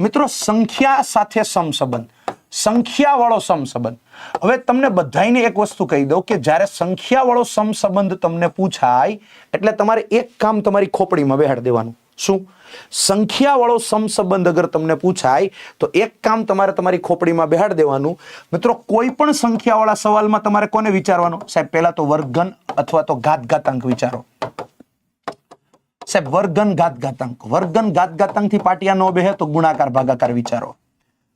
મિત્રો, સંખ્યા સાથે સમસંબંધ. સંખ્યા વાળો સમસંબંધ. હવે તમને બધાયને એક વસ્તુ કહી દઉં કે જ્યારે સંખ્યા વાળો સમસંબંધ તમને પૂછાય, એટલે તમારે એક કામ તમારી ખોપડીમાં બેહાડ દેવાનું. શું? સંખ્યા વાળો સમસંબંધ અગર તમને પૂછાય, તો એક કામ તમારે તમારી ખોપડીમાં બેહાડ દેવાનું. મિત્રો કોઈ પણ સંખ્યા સવાલમાં તમારે કોને વિચારવાનું? સાહેબ, પહેલા તો વર્ગન અથવા તો ઘાત ઘાતાંક વિચારો. સાહેબ, વર્ગન ઘાત ઘાતાંક વર્ગન ઘાત ઘાતાંકથી પાટિયા નો બેહે તો ગુણાકાર, ભાગાકાર વિચારો.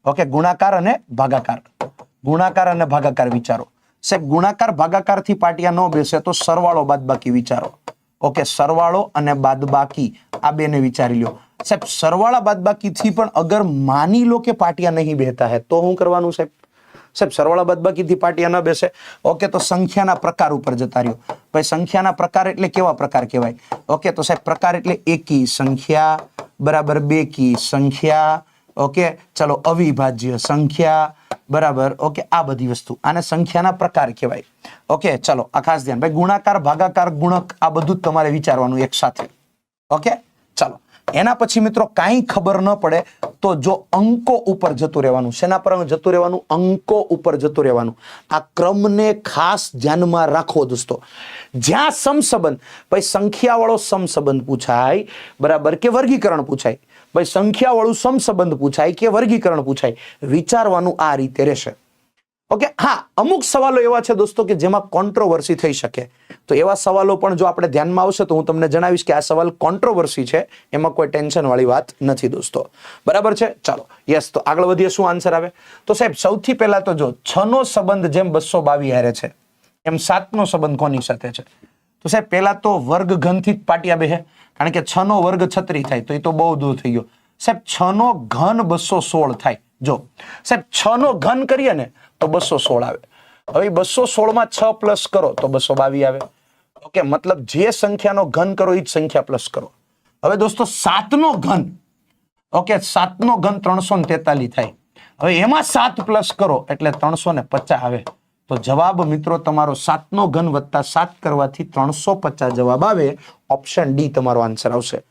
ઓકે, ગુણાકાર અને ભાગાકાર. ગુણાકાર અને ભાગાકાર વિચારો. સાહેબ, ગુણાકાર ભાગાકારથી પાટિયા નો બેસે તો સરવાળો બાદબાકી વિચારો. ઓકે, સરવાળો અને બાદબાકી, આ બેને વિચારી લ્યો. સાહેબ, સરવાળા બાદબાકી થી પણ અગર માની લો કે પાટિયા નહીં બેહતા હે, તો શું કરવાનું, સાહેબ? સાહેબ, સરવાળા બદબાકીથી પાટિયા ન બેસે. ઓકે, તો સંખ્યાના પ્રકાર ઉપર જતા રહ્યો. ભાઈ, સંખ્યાના પ્રકાર એટલે કેવા પ્રકાર કહેવાય? ઓકે, તો સાહેબ, પ્રકાર એટલે એકી સંખ્યા બરાબર બેકી સંખ્યા. ઓકે, ચલો, અવિભાજ્ય સંખ્યા બરાબર. ઓકે, આ બધી વસ્તુ. આને સંખ્યાના પ્રકાર કહેવાય. ઓકે, ચલો, આ ખાસ ધ્યાન. ભાઈ, ગુણાકાર, ભાગાકાર, ગુણક, આ બધું જ તમારે વિચારવાનું એક સાથે. ઓકે? એના પછી મિત્રો કાંઈ ખબર ન પડે તો જો અંકો ઉપર જતું રહેવાનું, શેના પર જતું રહેવાનું? અંકો ઉપર જતું રહેવાનું. આ ક્રમને ખાસ ધ્યાનમાં રાખો દોસ્તો. જ્યાં સમસંબંધ, ભાઈ સંખ્યાવાળો સમસંબંધ પૂછાય, બરાબર કે વર્ગીકરણ પૂછાય? ભાઈ સંખ્યાવાળું સમસંબંધ પૂછાય કે વર્ગીકરણ પૂછાય? વિચારવાનું આ રીતે રહેશે. ઓકે હા, અમુક સવાલો એવા છે દોસ્તો કે જેમાં કોન્ટ્રોવર્સી થઈ શકે. તો એવા સવાલો પણ જો આપણે ધ્યાનમાં આવશે તો હું તમને જણાવીશ કે આ સવાલ કોન્ટ્રોવર્સી છે, એમાં કોઈ ટેન્શન વાળી વાત નથી દોસ્તો. બરાબર છે? ચાલો યસ તો આગળ વધીએ, શું આન્સર આવે? તો સાહેબ, સૌથી પહેલા તો જો છ નો સંબંધ જેમ બસો બાવી હારે છે, એમ સાતનો સંબંધ કોની સાથે છે? તો સાહેબ, પહેલા તો વર્ગ ઘનથી જ પાટિયા બેહે, કારણ કે છ નો વર્ગ છત્રી થાય, તો એ તો બહુ દૂર થઈ ગયો. સાહેબ છ નો ઘન બસો સોળ થાય. જો, સાહેબ, છ નો ઘન કરીએ ને તો બસો સોળ આવે. હવે બસો સોળમાં છ પ્લસ કરો તો બસો બાવી આવે. ઓકે, મતલબ જે સંખ્યાનો ઘન કરો એ જ સંખ્યા પ્લસ કરો. હવે દોસ્તો સાતનો ઘન. ઓકે સાતનો ઘન ત્રણસો ને તેતાલીસ થાય. હવે એમાં સાત પ્લસ કરો એટલે ત્રણસો ને પચાસ આવે. તો જવાબ મિત્રો તમારો સાતનો ઘન વત્તા સાત કરવાથી ત્રણસો પચાસ જવાબ આવે. ઓપ્શન ડી તમારો આન્સર આવશે.